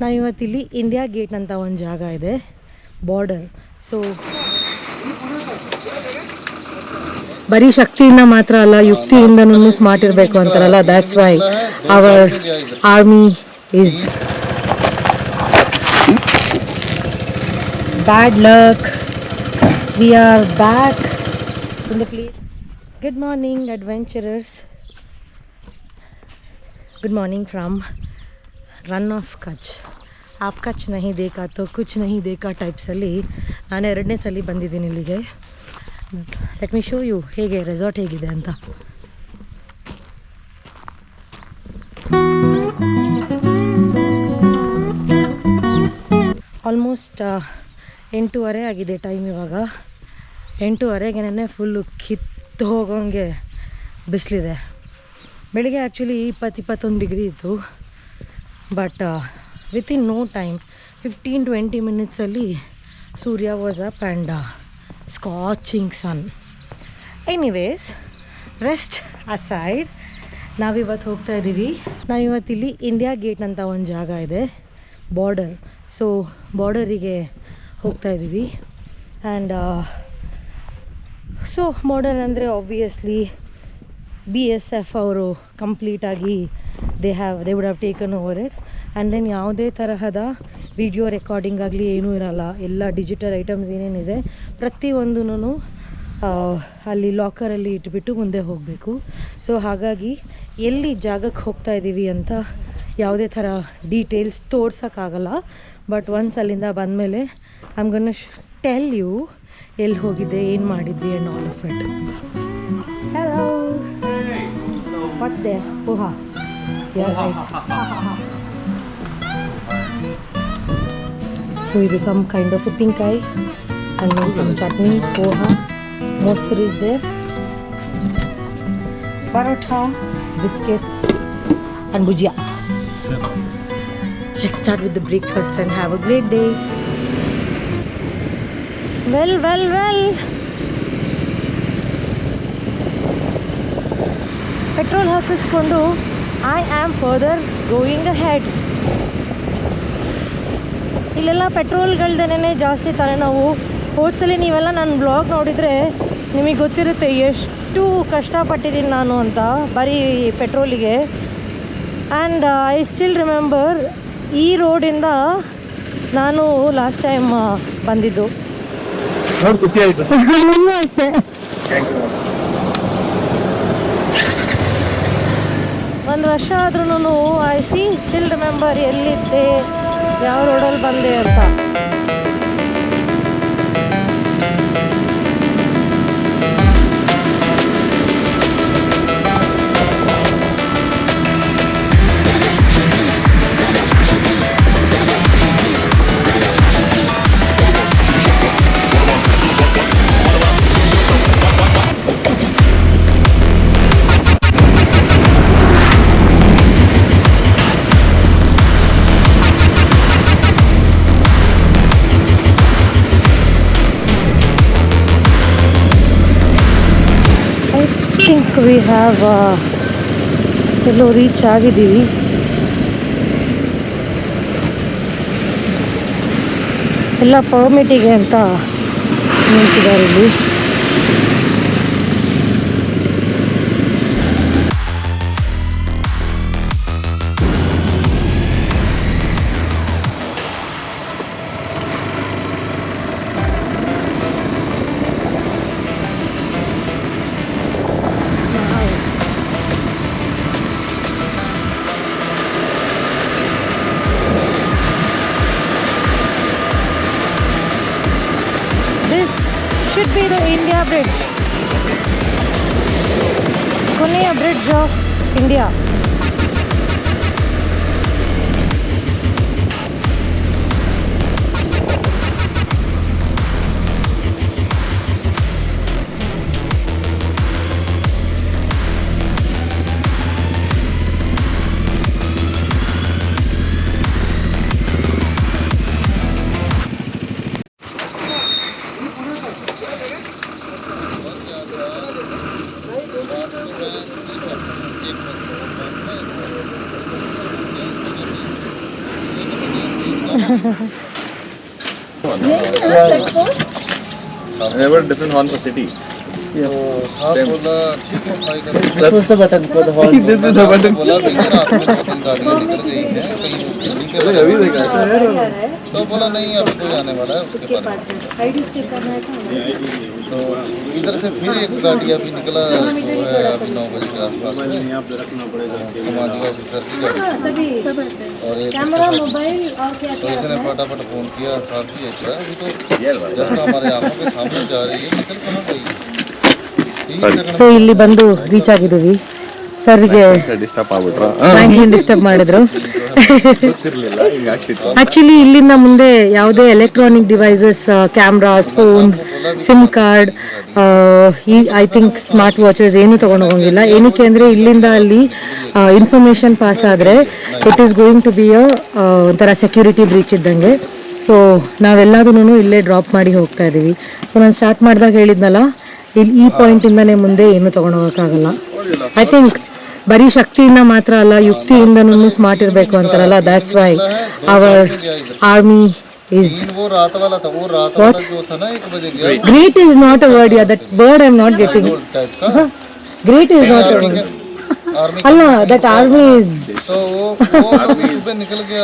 ನಾವಿವತ್ತಿಲ್ಲಿ India gate ಅಂತ ಒಂದು ಜಾಗ ಇದೆ ಬಾರ್ಡರ್ ಸೊ ಬರೀ ಶಕ್ತಿಯಿಂದ ಮಾತ್ರ ಅಲ್ಲ, ಯುಕ್ತಿಯಿಂದನೂ ಸ್ಮಾರ್ಟ್ ಇರಬೇಕು ಅಂತಾರಲ್ಲ that's why our army is bad luck we are back in the place good morning adventurers good morning from Rann of Kutch app ಕಚ್ ನಹಿ ದೇಖಾ ತೋ ಕುಚ್ ನಹಿ ದೇಖಾ ಟೈಪ್ಸಲ್ಲಿ ನಾನು ಎರಡನೇ ಸಲ ಬಂದಿದ್ದೀನಿ ಇಲ್ಲಿಗೆ ಲೆಟ್ ಮಿ ಶೋ ಯು ಹೇಗೆ ರೆಸಾರ್ಟ್ ಹೇಗಿದೆ ಅಂತ ಆಲ್ಮೋಸ್ಟ್ ಎಂಟೂವರೆ ಆಗಿದೆ ಟೈಮ್ ಇವಾಗ. ಎಂಟೂವರೆಗೆ ಫುಲ್ಲು ಕಿತ್ತು ಹೋಗೋಂಗೆ ಬಿಸಿಲಿದೆ. ಬೆಳಿಗ್ಗೆ ಆ್ಯಕ್ಚುಲಿ ಇಪ್ಪತ್ತು, ಇಪ್ಪತ್ತೊಂದು ಡಿಗ್ರಿ ಇತ್ತು. But within no time fifteen twenty ಮಿನಿಟ್ಸಲ್ಲಿ Surya was up and scorching sun anyways rest aside ನಾವಿವತ್ತು ಹೋಗ್ತಾ ಇದ್ದೀವಿ. ನಾವಿವತ್ತಿಲ್ಲಿ ಇಂಡಿಯಾ ಗೇಟ್ ಅಂತ ಒಂದು ಜಾಗ ಇದೆ ಬಾರ್ಡರ್ ಸೊ ಬಾರ್ಡರಿಗೆ ಹೋಗ್ತಾ ಇದ್ದೀವಿ. ಆ್ಯಂಡ್ ಸೊ ಬಾರ್ಡರ್ ಅಂದರೆ ಆಬ್ವಿಯಸ್ಲಿ ಬಿ ಎಸ್ ಎಫ್ ಅವರು ಕಂಪ್ಲೀಟಾಗಿ they have they would have taken over it and then ಯಾವುದೇ ತರಹದ ವಿಡಿಯೋ ರೆಕಾರ್ಡಿಂಗ್ ಆಗಲಿ ಏನೂ ಇರಲ್ಲ. ಎಲ್ಲ ಡಿಜಿಟಲ್ ಐಟಮ್ಸ್ ಏನೇನಿದೆ ಪ್ರತಿಯೊಂದೂ ಅಲ್ಲಿ ಲಾಕರಲ್ಲಿ ಇಟ್ಬಿಟ್ಟು ಮುಂದೆ ಹೋಗಬೇಕು. ಸೊ ಹಾಗಾಗಿ ಎಲ್ಲಿ ಜಾಗಕ್ಕೆ ಹೋಗ್ತಾ ಇದ್ದೀವಿ ಅಂತ ಯಾವುದೇ ಥರ ಡೀಟೇಲ್ಸ್ ತೋರ್ಸೋಕ್ಕಾಗಲ್ಲ. ಬಟ್ ಒನ್ಸ್ ಅಲ್ಲಿಂದ ಬಂದಮೇಲೆ ಐಮ್ ಗನ್ನ ಟೆಲ್ ಯು ಎಲ್ಲಿ ಹೋಗಿದ್ದೆ ಏನು ಮಾಡಿದ್ವಿ and all of it hello What's the Poha. Yeah, right. so it is some kind of uppinkai and then some chutney, poha, mosur is there, parotha, biscuits and bhujia. Let's start with the breakfast and have a great day. Well, well, well. Petrol ಹಾಕಿಸ್ಕೊಂಡು I am further going head ಇಲ್ಲೆಲ್ಲ ಪೆಟ್ರೋಲ್ಗಳ್ದೇನೆ ಜಾಸ್ತಿ ತಲೆನೋವು ಹೋದ್ಸಲಿ ನೀವೆಲ್ಲ ನನ್ನ blog ನೋಡಿದರೆ ನಿಮಗೆ ಗೊತ್ತಿರುತ್ತೆ ಎಷ್ಟು ಕಷ್ಟಪಟ್ಟಿದ್ದೀನಿ ನಾನು ಅಂತ ಬರೀ ಪೆಟ್ರೋಲಿಗೆ. ಆ್ಯಂಡ್ ಐ ಸ್ಟಿಲ್ ರಿಮೆಂಬರ್ ಈ ರೋಡಿಂದ ನಾನು ಲಾಸ್ಟ್ ಟೈಮ್ ಬಂದಿದ್ದು. ಖುಷಿ ಆಯ್ತು. ಅಷ್ಟೇ. ಒಂದು ವರ್ಷ ಆದ್ರೂ ಐ ಸಿ ಸ್ಟಿಲ್ ರಿಮೆಂಬರ್ ಎಲ್ಲಿದ್ದೆ. ಯಾವ ರೋಡಲ್ಲಿ ಬಂದೆ ಅಂತ. ವಿ ಹ್ಯಾವ್ ಎಲ್ಲೋ ರೀಚ್ ಆಗಿದ್ದೀವಿ. ಎಲ್ಲ ಪರ್ಮಿಟಿಗೆ ಅಂತ ನಿಂತಿದ್ದಾರೆ ಇಲ್ಲಿ. This should be the India Bridge. Kunia Bridge of India. and were different horn for city. साहब बोला ठीक है भाई का That's the button for the horn. See, this is the button. बोला भैया रात में दो तीन निकल गई हैं कहीं दिल्ली के अभी देखा तो बोला नहीं अभी कोई आने वाला है उसके पास तो। इधर से फिर एक गाड़ी अभी निकला है अभी नौ बजे के आसपास में। कमांडिंग ऑफिसर की गाड़ी और एक कैमरा मोबाइल और क्या तो इसने फटाफट फ़ोन किया साहब जी ऐसा है अभी तो जस्ट हमारे आँखों के सामने जा रही है निकल कहाँ गई? सेकंड ಸೊ ಇಲ್ಲಿ ಬಂದು ರೀಚ್ ಆಗಿದ್ದೀವಿ. ಸರ್ಗೆ ಡಿಸ್ಟರ್ಬ್ ಮಾಡಿದ್ರು. ಆಕ್ಚುಲಿ ಇಲ್ಲಿಂದ ಮುಂದೆ ಯಾವುದೇ electronic devices cameras phones sim card ಈ ಐ ಥಿಂಕ್ ಸ್ಮಾರ್ಟ್ ವಾಚಸ್ ಏನು ತೊಗೊಂಡು ಹೋಗಂಗಿಲ್ಲ ಏನಕ್ಕೆ ಅಂದರೆ ಇಲ್ಲಿಂದ ಅಲ್ಲಿ ಇನ್ಫಾರ್ಮೇಷನ್ ಪಾಸ್ ಆದರೆ it is going to be a ಒಂಥರ ಸೆಕ್ಯೂರಿಟಿ ಬ್ರೀಚ್ ಇದ್ದಂಗೆ. ಸೊ ನಾವೆಲ್ಲದೂ ಇಲ್ಲೇ ಡ್ರಾಪ್ ಮಾಡಿ ಹೋಗ್ತಾ ಇದ್ದೀವಿ. ಸೊ ನಾನು ಸ್ಟಾರ್ಟ್ ಮಾಡಿದಾಗ ಹೇಳಿದ್ನಲ್ಲ ಇಲ್ಲಿ ಈ ಪಾಯಿಂಟಿಂದನೇ ಮುಂದೆ ಏನು ತಗೊಂಡು ಹೋಗೋಕ್ಕಾಗಲ್ಲ ಐ ಥಿಂಕ್ ಬರೀ ಶಕ್ತಿಯಿಂದ ಮಾತ್ರ ಅಲ್ಲ, ಯುಕ್ತಿಯಿಂದನೂ ಸ್ಮಾರ್ಟ್ ಇರಬೇಕು ಅಂತಾರಲ್ಲ that's why our army is what great is not a word yeah that word i'm not getting. Great is not ಅಲ್ಲ that army is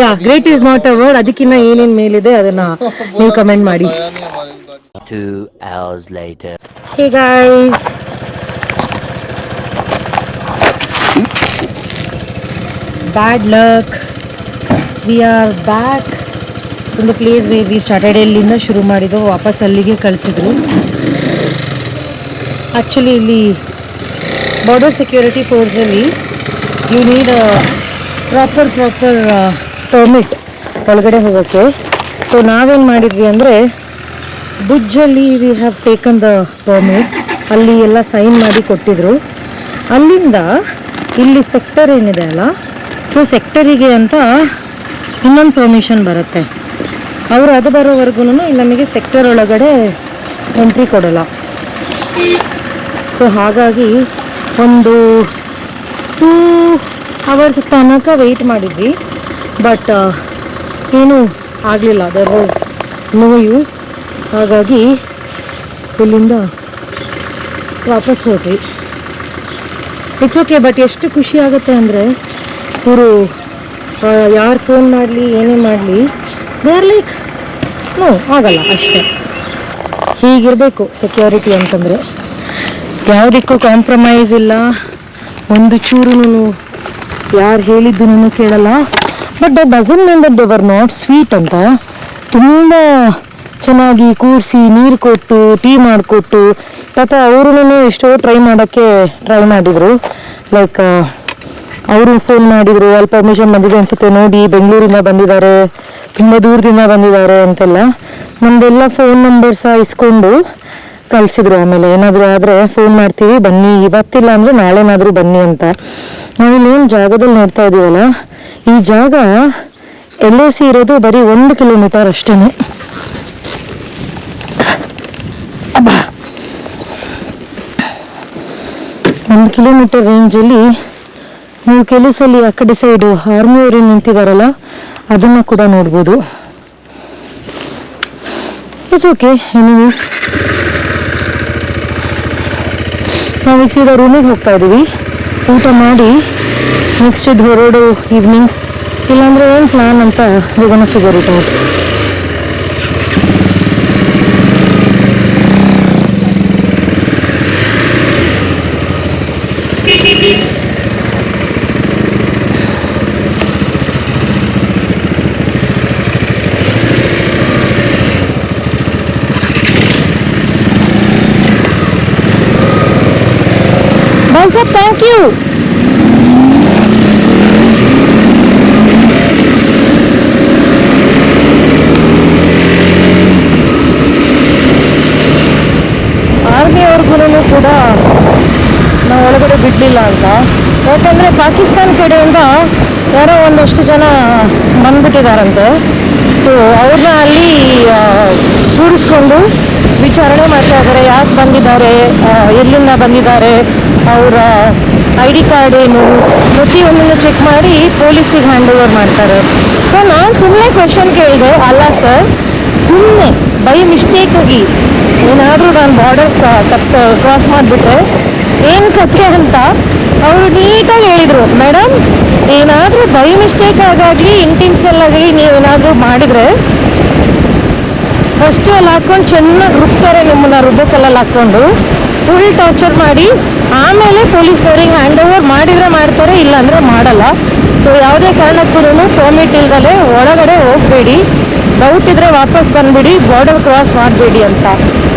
yeah great is not a word ಅದಕ್ಕಿನ್ನ ಏನೇನು ಮೇಲಿದೆ ಅದನ್ನ ನೀವು ಕಮೆಂಟ್ ಮಾಡಿ. Two hours later. Hey, guys. Bad luck. We are back from the place where we started ಇಲ್ಲಿಂದ ಶುರು ಮಾಡಿದ್ದು ವಾಪಸ್ ಅಲ್ಲಿಗೆ ಕಳಿಸಿದ್ರು ಆ್ಯಕ್ಚುಲಿ ಇಲ್ಲಿ border security ಫೋರ್ಸಲ್ಲಿ you need proper proper permit ಒಳಗಡೆ ಹೋಗೋಕ್ಕೆ ಸೊ ನಾವೇನು ಮಾಡಿದ್ವಿ ಅಂದರೆ ಬುಜ್ಜಲ್ಲಿ we have taken the permit ಅಲ್ಲಿ ಎಲ್ಲ ಸೈನ್ ಮಾಡಿ ಕೊಟ್ಟಿದ್ರು. ಅಲ್ಲಿಂದ ಇಲ್ಲಿ ಸೆಕ್ಟರ್ ಏನಿದೆ ಅಲ್ಲ ಸೊ ಸೆಕ್ಟರಿಗೆ ಅಂತ ಇನ್ನೊಂದು ಪರ್ಮಿಷನ್ ಬರುತ್ತೆ. ಅವರು ಅದು ಬರೋವರೆಗೂ ಇಲ್ಲಿ ನಮಗೆ ಸೆಕ್ಟರ್ ಒಳಗಡೆ ಎಂಟ್ರಿ ಕೊಡಲ್ಲ. ಸೊ ಹಾಗಾಗಿ ಒಂದು ಟೂ ಅವರ್ಸ್ ತನಕ ವೆಯ್ಟ್ ಮಾಡಿದ್ವಿ. ಬಟ್ ಏನೂ ಆಗಲಿಲ್ಲ. ದರ್ ವಾಸ್ ನೋ ಯೂಸ್ ಹಾಗಾಗಿ ಇಲ್ಲಿಂದ ವಾಪಸ್ ಹೊರಟ್ವಿ. ಇಟ್ಸ್ ಓಕೆ ಬಟ್ ಎಷ್ಟು ಖುಷಿ ಆಗುತ್ತೆ ಅಂದರೆ ಇವರು ಯಾರು ಫೋನ್ ಮಾಡಲಿ, ಏನೇ ಮಾಡಲಿ ದೇ ಆರ್ ಲೈಕ್ ನೋ ಆಗಲ್ಲ ಅಷ್ಟೇ. ಹೀಗಿರಬೇಕು ಸೆಕ್ಯೂರಿಟಿ ಅಂತಂದರೆ. ಯಾವುದಕ್ಕೂ ಕಾಂಪ್ರಮೈಸ್ ಇಲ್ಲ. ಒಂದು ಚೂರು ಯಾರು ಹೇಳಿದ್ದು ಕೇಳಲ್ಲ. But doesn't mean that they're not sweet ಅಂತ ತುಂಬ ಚೆನ್ನಾಗಿ ಕೂರಿಸಿ ನೀರು ಕೊಟ್ಟು, ಟೀ ಮಾಡಿಕೊಟ್ಟು ಪಾಪ ಅವ್ರೂ ಎಷ್ಟೋ ಟ್ರೈ ಮಾಡೋಕ್ಕೆ ಟ್ರೈ ಮಾಡಿದರು. ಲೈಕ್ ಅವರು ಫೋನ್ ಮಾಡಿದರು, ಅಲ್ಲಿ ಪರ್ಮಿಷನ್ ಬಂದಿದೆ ಅನಿಸುತ್ತೆ, ನೋಡಿ ಬೆಂಗಳೂರಿಂದ ಬಂದಿದ್ದಾರೆ, ತುಂಬ ದೂರದಿಂದ ಬಂದಿದ್ದಾರೆ ಅಂತೆಲ್ಲ. ನಮ್ಮದೆಲ್ಲ ಫೋನ್ ನಂಬರ್ ಸಹ ಇಸ್ಕೊಂಡು ಕಳಿಸಿದ್ರು ಆಮೇಲೆ. ಏನಾದರೂ ಆದರೆ ಫೋನ್ ಮಾಡ್ತೀವಿ, ಬನ್ನಿ, ಇವತ್ತಿಲ್ಲ ಅಂದರೆ ನಾಳೆನಾದರೂ ಬನ್ನಿ ಅಂತ. ನಾವಿಲ್ಲೇನು ಜಾಗದಲ್ಲಿ ನೋಡ್ತಾ ಇದ್ದೀವಲ್ಲ ಈ ಜಾಗ ಎಲ್ ಸಿ ಇರೋದು ಬರೀ ಒಂದು ಕಿಲೋಮೀಟರ್ ಅಷ್ಟೇ ಒಂದು ಕಿಲೋಮೀಟರ್ ರೇಂಜಲ್ಲಿ ನೀವು ಕೆಲವು ಸಲ ಆ ಕಡೆ ಸೈಡು ಆರ್ಮಿಯವರು ನಿಂತಿದ್ದಾರಲ್ಲ ಅದನ್ನು ಕೂಡ ನೋಡ್ಬೋದು. ಇಟ್ಸ್ ಓಕೆ ಎನಿವೀಸ್ ನಾವೀಗ ಸೀದಾ ರೂಮಿಗೆ ಹೋಗ್ತಾ ಇದ್ದೀವಿ. ಊಟ ಮಾಡಿ ನೆಕ್ಸ್ಟ್ ಇದು ಹೊರಡು ಈವ್ನಿಂಗ್ ಇಲ್ಲಾಂದ್ರೆ ಏನು ಪ್ಲ್ಯಾನ್ ಅಂತ ಹೋಗೋಣ ಫಿಗರ್ Bye, ಯು ಅವ್ರಿಗೂ ಕೂಡ ನಾವು ಒಳಗಡೆ ಬಿಡಲಿಲ್ಲ ಅಂತ. ಯಾಕಂದರೆ ಪಾಕಿಸ್ತಾನ ಕಡೆಯಿಂದ ಯಾರೋ ಒಂದಷ್ಟು ಜನ ಬಂದ್ಬಿಟ್ಟಿದಾರಂತೆ ಸೊ ಅವ್ರನ್ನ ಅಲ್ಲಿ ಕೂರಿಸ್ಕೊಂಡು ವಿಚಾರಣೆ ಮಾಡ್ತಾ ಇದ್ದಾರೆ. ಯಾಕೆ ಬಂದಿದ್ದಾರೆ? ಎಲ್ಲಿಂದ ಬಂದಿದ್ದಾರೆ? ಅವರ ಐ ಡಿ ಕಾರ್ಡ್ ಏನು? ಪ್ರತಿಯೊಂದನ್ನು ಚೆಕ್ ಮಾಡಿ ಪೊಲೀಸಿಗೆ ಹ್ಯಾಂಡ್ ಓವರ್ ಮಾಡ್ತಾರೆ. ಸೊ ನಾನು ಸುಮ್ಮನೆ ಕ್ವೆಶನ್ ಕೇಳಿದೆ. ಅಲ್ಲ ಸರ್ ಸುಮ್ಮನೆ ಬೈ ಮಿಸ್ಟೇಕಾಗಿ ಏನಾದರೂ ನಾನು ಬಾರ್ಡರ್ ತಪ್ಪು ಕ್ರಾಸ್ ಮಾಡಿಬಿಟ್ರೆ ಏನು ಕಥೆ ಅಂತ ಅವರು ನೀಟಾಗಿ ಹೇಳಿದರು. ಮೇಡಮ್ ಏನಾದರೂ ಬೈ ಮಿಸ್ಟೇಕ್ ಆಗಾಗಲಿ ಇಂಟೆನ್ಷನಲ್ ಆಗಲಿ ನೀವೇನಾದರೂ ಮಾಡಿದರೆ ಫಸ್ಟು ಅಲ್ಲಿ ಹಾಕೊಂಡು ಚೆನ್ನಾಗಿ ರುಬ್ತಾರೆ ನಿಮ್ಮನ್ನ ರುಬ್ಬಕ್ಕೆಲ್ಲ ಹಾಕ್ಕೊಂಡು. ಫುಲ್ ಟಾರ್ಚರ್ ಮಾಡಿ, ಆಮೇಲೆ ಪೊಲೀಸ್ನವ್ರಿಗೆ ಹ್ಯಾಂಡ್ ಓವರ್ ಮಾಡಿದರೆ ಮಾಡ್ತಾರೆ, ಇಲ್ಲಾಂದರೆ ಮಾಡಲ್ಲ. ಸೊ ಯಾವುದೇ ಕಾರಣಕ್ಕೂ ಪರ್ಮಿಟ್ ಇಲ್ದಲೆ ಒಳಗಡೆ ಹೋಗಬೇಡಿ. ಡೌಟ್ ಇದ್ದರೆ ವಾಪಸ್ ಬಂದುಬಿಡಿ ಬಾರ್ಡರ್ ಕ್ರಾಸ್ ಮಾಡಬೇಡಿ ಅಂತ.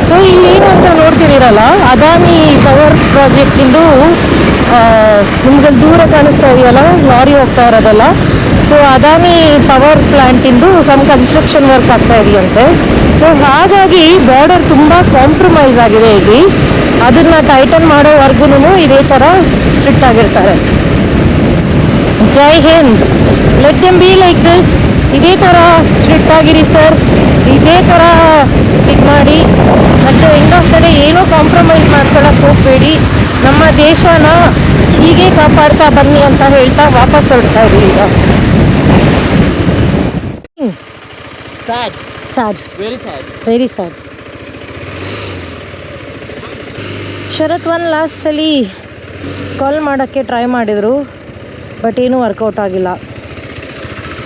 ಸೊ ಇಲ್ಲಿ ಏನು ಅಂತ ನೋಡ್ತಿದ್ದೀರಲ್ಲ ಅದಾಮಿ ಪವರ್ ಪ್ರಾಜೆಕ್ಟಿಂದು ನಿಮ್ಗೆ ದೂರ ಕಾಣಿಸ್ತಾ ಇದೆಯಲ್ಲ, ಲಾರಿ ಹೋಗ್ತಾ ಇರೋದಲ್ಲ. ಸೊ ಅದಾಮಿ ಪವರ್ ಪ್ಲ್ಯಾಂಟಿಂದು ಸಮ್ ಕನ್ಸ್ಟ್ರಕ್ಷನ್ ವರ್ಕ್ ಆಗ್ತಾ ಇದೆಯಂತೆ. ಸೊ ಹಾಗಾಗಿ ಬಾರ್ಡರ್ ತುಂಬ ಕಾಂಪ್ರಮೈಸ್ ಆಗಿದೆ ಇಲ್ಲಿ. ಅದನ್ನ ಟೈಟನ್ ಮಾಡೋವರೆಗೂ ಇದೇ ಥರ ಸ್ಟ್ರಿಕ್ಟ್ ಆಗಿರ್ತಾರೆ. Jai Hind. Let M B like this ಇದೇ ಥರ ಸ್ಟ್ರಿಕ್ಟ್ ಆಗಿರಿ ಸರ್ ಇದೇ ಥರ ಇದು ಮಾಡಿ. ಮತ್ತು ಇನ್ನೊಂದು ಕಡೆ ಏನೋ ಕಾಂಪ್ರಮೈಸ್ ಮಾಡ್ಕೊಳಕ್ಕೆ ಹೋಗಬೇಡಿ. ನಮ್ಮ ದೇಶನ ಹೀಗೆ ಕಾಪಾಡ್ತಾ ಬನ್ನಿ ಅಂತ ಹೇಳ್ತಾ ವಾಪಸ್ ಹೊರಡ್ತಾ ಇದ್ದೀವಿ ಈಗ. Sad very sad. Very sad Sharath one last ಸಲಿ ಕಾಲ್ ಮಾಡೋಕ್ಕೆ ಟ್ರೈ ಮಾಡಿದರು ಬಟ್ ಏನೂ ವರ್ಕೌಟ್ ಆಗಿಲ್ಲ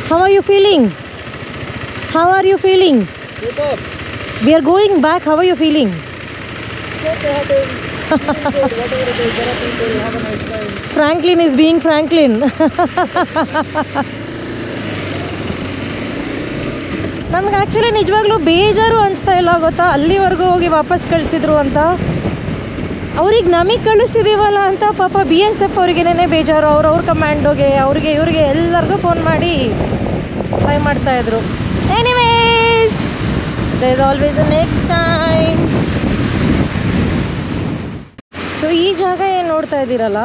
how are you feeling how are you feeling. We are going back how are you feeling Franklin is being whatever ನಮ್ಗೆ actually ನಿಜವಾಗ್ಲೂ ಬೇಜಾರು ಅನಿಸ್ತಾ ಇಲ್ಲ ಗೊತ್ತಾ? ಅಲ್ಲಿವರೆಗೂ ಹೋಗಿ ವಾಪಸ್ ಕಳಿಸಿದ್ರು ಅಂತ. ಅವ್ರಿಗೆ ನಮಗೆ ಕಳಿಸಿದೀವಲ್ಲ ಅಂತ ಪಾಪ ಬಿ ಎಸ್ ಎಫ್ ಅವ್ರಿಗೇನೇ ಬೇಜಾರು. ಅವ್ರು ಅವ್ರ ಕಮಾಂಡೋಗೆ ಅವ್ರಿಗೆ ಇವ್ರಿಗೆ ಎಲ್ಲರಿಗೂ ಫೋನ್ ಮಾಡಿ ಟ್ರೈ ಮಾಡ್ತಾಯಿದ್ರು anyways the is always a next time so ಈ ಜಾಗ ಏನು ನೋಡ್ತಾ ಇದ್ದೀರಲ್ಲ?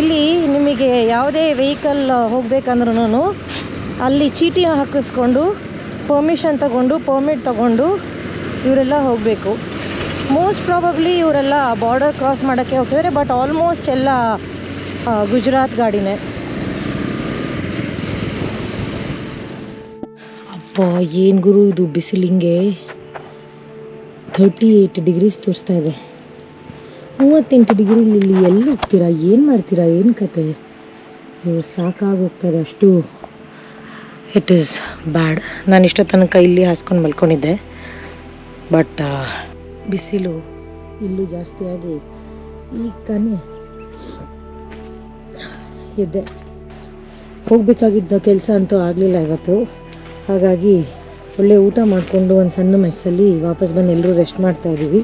ಇಲ್ಲಿ ನಿಮಗೆ ಯಾವುದೇ ವೆಹಿಕಲ್ ಹೋಗಬೇಕಂದ್ರೂ ಅಲ್ಲಿ ಚೀಟಿ ಹಾಕಿಸ್ಕೊಂಡು ಪರ್ಮಿಷನ್ ತಗೊಂಡು ಪರ್ಮಿಟ್ ತಗೊಂಡು ಇವರೆಲ್ಲ ಹೋಗಬೇಕು. ಮೋಸ್ಟ್ ಪ್ರಾಬಬ್ಲಿ ಇವರೆಲ್ಲ ಬಾರ್ಡರ್ ಕ್ರಾಸ್ ಮಾಡೋಕ್ಕೆ ಹೋಗ್ತಿದ್ದಾರೆ ಬಟ್ ಆಲ್ಮೋಸ್ಟ್ ಎಲ್ಲ ಗುಜರಾತ್ ಗಾಡಿನೇ. ಅಪ್ಪ ಏನು ಗುರು ಇದು ಬಿಸಿಲು ಹಿಂಗೆ? ಏಯ್ಟ್ ಡಿಗ್ರೀಸ್ ತೋರಿಸ್ತಾ ಇದೆ. ಮೂವತ್ತೆಂಟು ಡಿಗ್ರಿಲಿ ಇಲ್ಲಿ ಎಲ್ಲಿ ಹೋಗ್ತೀರಾ? ಏನು ಮಾಡ್ತೀರಾ? ಏನು ಕತೆ? ಇವು ಸಾಕಾಗೋಗ್ತದೆ ಅಷ್ಟು. ಇಟ್ ಈಸ್ ಬ್ಯಾಡ್ ನಾನು ಇಷ್ಟ ತನಕ ಇಲ್ಲಿ ಹಾಸ್ಕೊಂಡು ಮಲ್ಕೊಂಡಿದ್ದೆ. ಬಟ್ ಬಿಸಿಲು ಇಲ್ಲೂ ಜಾಸ್ತಿಯಾಗಿ ಈಗ ತಾನೇ ಇದ್ದೆ ಹೋಗಬೇಕಾಗಿದ್ದ ಕೆಲಸ ಅಂತೂ ಆಗಲಿಲ್ಲ ಇವತ್ತು. ಹಾಗಾಗಿ ಒಳ್ಳೆ ಊಟ ಮಾಡಿಕೊಂಡು ಒಂದು ಸಣ್ಣ ಮೆಸ್ಸಲ್ಲಿ ವಾಪಸ್ ಬಂದು ಎಲ್ಲರೂ ರೆಸ್ಟ್ ಮಾಡ್ತಾ ಇದ್ದೀವಿ.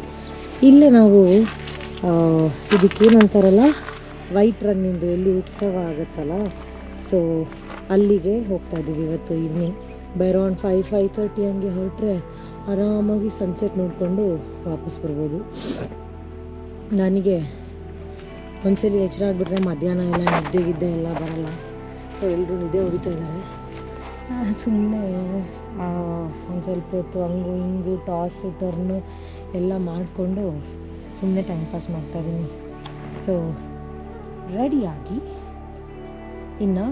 ಇಲ್ಲೇ ನಾವು ಇದಕ್ಕೇನಂತಾರಲ್ಲ ವೈಟ್ ರನ್ನಿಂದು ಎಲ್ಲಿ ಉತ್ಸವ ಆಗುತ್ತಲ್ಲ. ಸೊ ಅಲ್ಲಿಗೆ ಹೋಗ್ತಾ ಇದ್ದೀವಿ ಇವತ್ತು evening by around five five thirty ಹಂಗೆ ಹೊರಟ್ರೆ ಆರಾಮಾಗಿ ಸನ್ಸೆಟ್ ನೋಡಿಕೊಂಡು ವಾಪಸ್ ಬರ್ಬೋದು. ನನಗೆ ಒಂದ್ಸಲಿ ಎಚ್ಚರ ಆಗಿಬಿಟ್ರೆ ಮಧ್ಯಾಹ್ನ ಎಲ್ಲ ನಿದ್ದೆ ಗಿದ್ದೆ ಎಲ್ಲ ಬರಲ್ಲ. ಸೊ ಎಲ್ಲರೂ ನಿದ್ದೆ ಹೊಡಿತಾ ಇದ್ದಾರೆ. ಸುಮ್ಮನೆ ಒಂದು ಸ್ವಲ್ಪ ಹೊತ್ತು ಹಂಗು ಹಿಂಗು ಟಾಸು ಟರ್ನು ಎಲ್ಲ ಮಾಡಿಕೊಂಡು ಸುಮ್ಮನೆ ಟೈಮ್ ಪಾಸ್ ಮಾಡ್ತಾಯಿದ್ದೀನಿ ಸೊ ರೆಡಿಯಾಗಿ ಇನ್ನು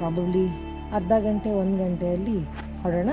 ಪ್ರಾಬಬ್ಲಿ ಅರ್ಧ ಗಂಟೆ ಒಂದು ಗಂಟೆಯಲ್ಲಿ ಹೊರಡೋಣ.